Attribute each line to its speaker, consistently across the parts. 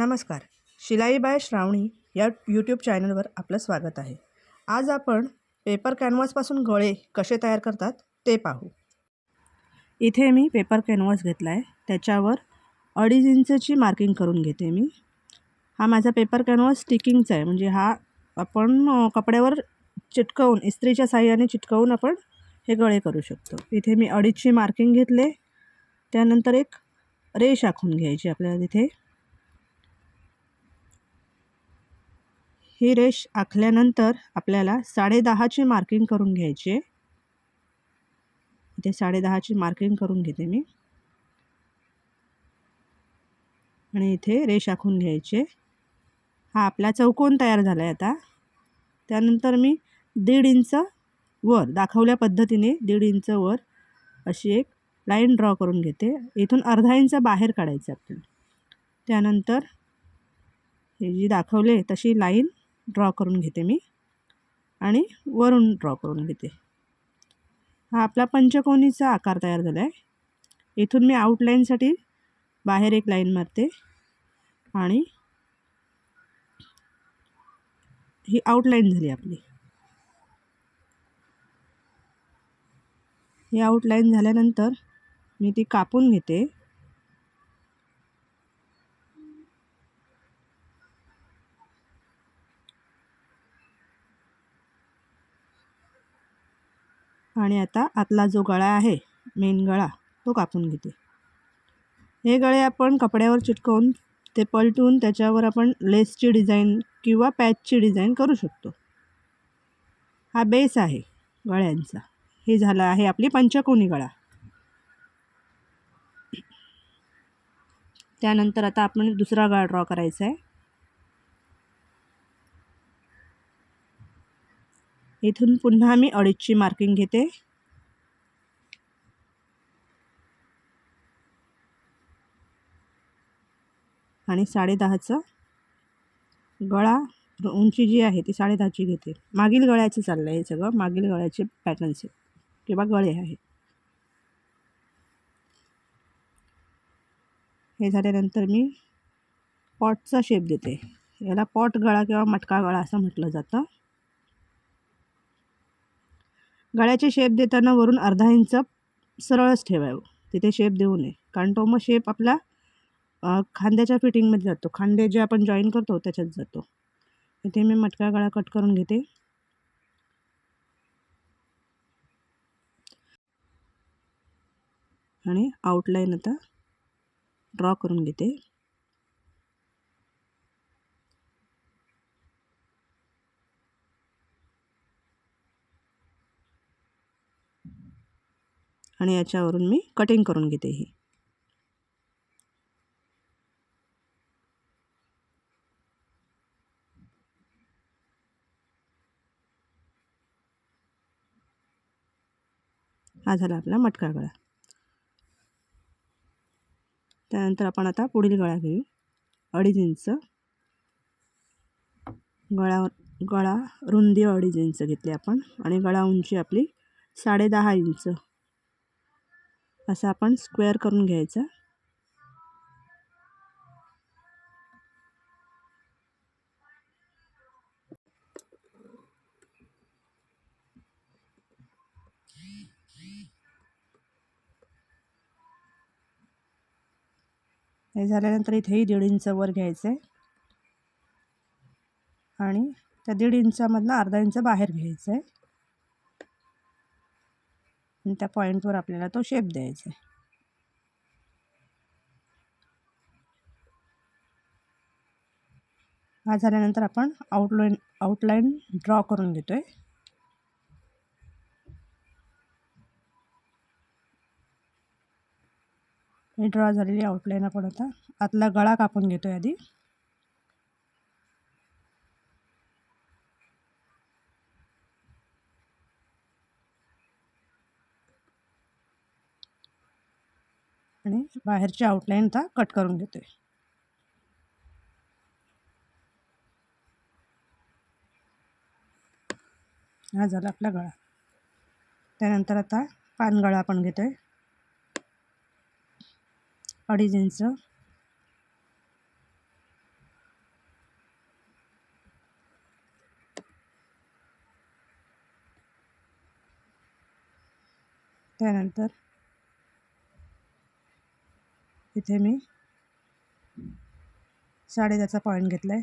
Speaker 1: नमस्कार. शिलाई बाय श्रावणी या यूट्यूब चॅनलवर आपलं स्वागत आहे. आज आपण पेपर कॅनव्हासपासून गळे कसे तयार करतात ते पाहू. इथे मी पेपर कॅनव्हास घेतला आहे त्याच्यावर अडीच इंचची मार्किंग करून घेते मी. हा माझा पेपर कॅनव्हास स्टिकिंगचा आहे. म्हणजे हा आपण कपड्यावर चिटकवून इस्त्रीच्या साह्याने चिटकवून आपण हे गळे करू शकतो. इथे मी अडीचची मार्किंग घेतले. त्यानंतर एक रेष आखून घ्यायची आपल्याला तिथे. ही रेष आखल्यानंतर आपल्याला साडेदहाची मार्किंग करून घ्यायची आहे. इथे साडेदहाची मार्किंग करून घेते मी. आणि इथे रेष आखून घ्यायचे हा आपला चौकोन तयार झाला आहे आता. त्यानंतर मी दीड इंच वर दाखवल्या पद्धतीने दीड इंच वर अशी एक लाईन ड्रॉ करून घेते. इथून अर्धा इंच बाहेर काढायचं आपल्याला. त्यानंतर हे जी दाखवले तशी लाईन ड्रॉ करून घेते मी आणि वरून ड्रॉ करून घेते. हा आपला पंचकोनीचा आकार तयार झाला आहे इथून मी आउटलाईनसाठी बाहेर एक लाईन मारते आणि ही आउटलाईन झाली आपली. ही आउटलाईन झाल्यानंतर मी ती कापून घेते. आणि आता आतला जो गळा आहे मेन गळा तो कापून घेते. हे गळे आपण कपड्यावर चिटकवून ते पलटून त्याच्यावर आपण लेसची डिझाईन किंवा पॅचची डिझाईन करू शकतो. हा बेस आहे गळ्यांचा. हे झालं आहे आपली पंचकोनी गळा. त्यानंतर आता आपण दुसरा गळा ड्रॉ करायचा आहे. इथून पुन्हा मी अडीचची मार्किंग घेते. आणि साडेदहाचं गळा उंची जी आहे ती साडेदहाची घेते. मागील गळ्याचं चाललं आहे हे सगळं. मागील गळ्याचे पॅटर्न्स आहेत. किंवा गळे आहेत हे झाल्यानंतर मी पॉटचा शेप देते. याला पॉट गळा किंवा मटका गळा असं म्हटलं जातं. गळ्याचे शेप देताना वरून अर्धा इंच सरळच ठेवावं. तिथे शेप देऊ नये. कारण तो मग शेप आपला खांद्याच्या फिटिंगमध्ये जातो. खांदे जे आपण जॉईन करतो त्याच्यात जातो. इथे मी मटका गळा कट करून घेते. आणि आउटलाईन आता ड्रॉ करून घेते. आणि याच्यावरून मी कटिंग करून घेते ही. हा झाला आपला मटका गळा. त्यानंतर आपण आता पुढील गळा घेऊ. अडीच इंच. गळा गळा रुंदी अडीच इंच घेतली आपण आणि गळा उंची आपली साडेदहा इंच. असं आपण स्क्वेअर करून घ्यायचा. हे झाल्यानंतर इथेही दीड इंच वर घ्यायचं आहे आणि त्या दीड इंचामधनं अर्धा इंच बाहेर घ्यायचं आहे त्या पॉईंटवर आपल्याला तो शेप द्यायचा आहे. हा झाल्यानंतर आपण आउटलाईन आउटलाईन ड्रॉ करून घेतो आहे ही ड्रॉ झालेली आउटलाईन आपण आता आतला गळा कापून घेतो आहे आधी. आणि बाहेरची आउटलाईन आता कट करून घेतो आहे हा झाला आपला गळा. त्यानंतर आता पानगळा आपण घेतो आहे अडीच इंच. त्यानंतर तिथे मी साडेदहाचा पॉईंट घेतला आहे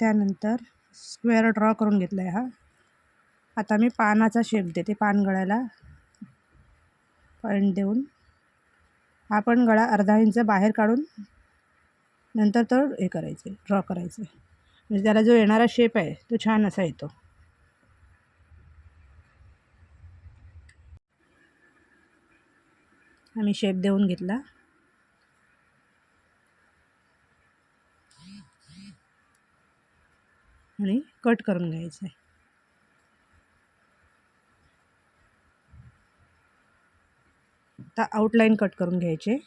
Speaker 1: त्यानंतर स्क्वेअर ड्रॉ करून घेतला आहे हा. आता मी पानाचा शेप देते पान गळ्याला. पॉईंट देऊन. आपण गळा अर्धा इंच बाहेर काढून नंतर तो हे करायचे ड्रॉ करायचे. म्हणजे त्याला जो येणारा शेप आहे तो छान असा येतो. आम्ही शेप देऊन घेतला. आणि कट करून घ्यायचं आहे. आता आउटलाईन कट करून घ्यायचे.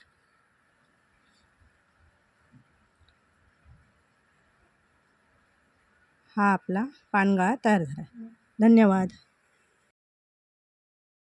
Speaker 1: हा आपला पानगाळा तयार झाला. धन्यवाद.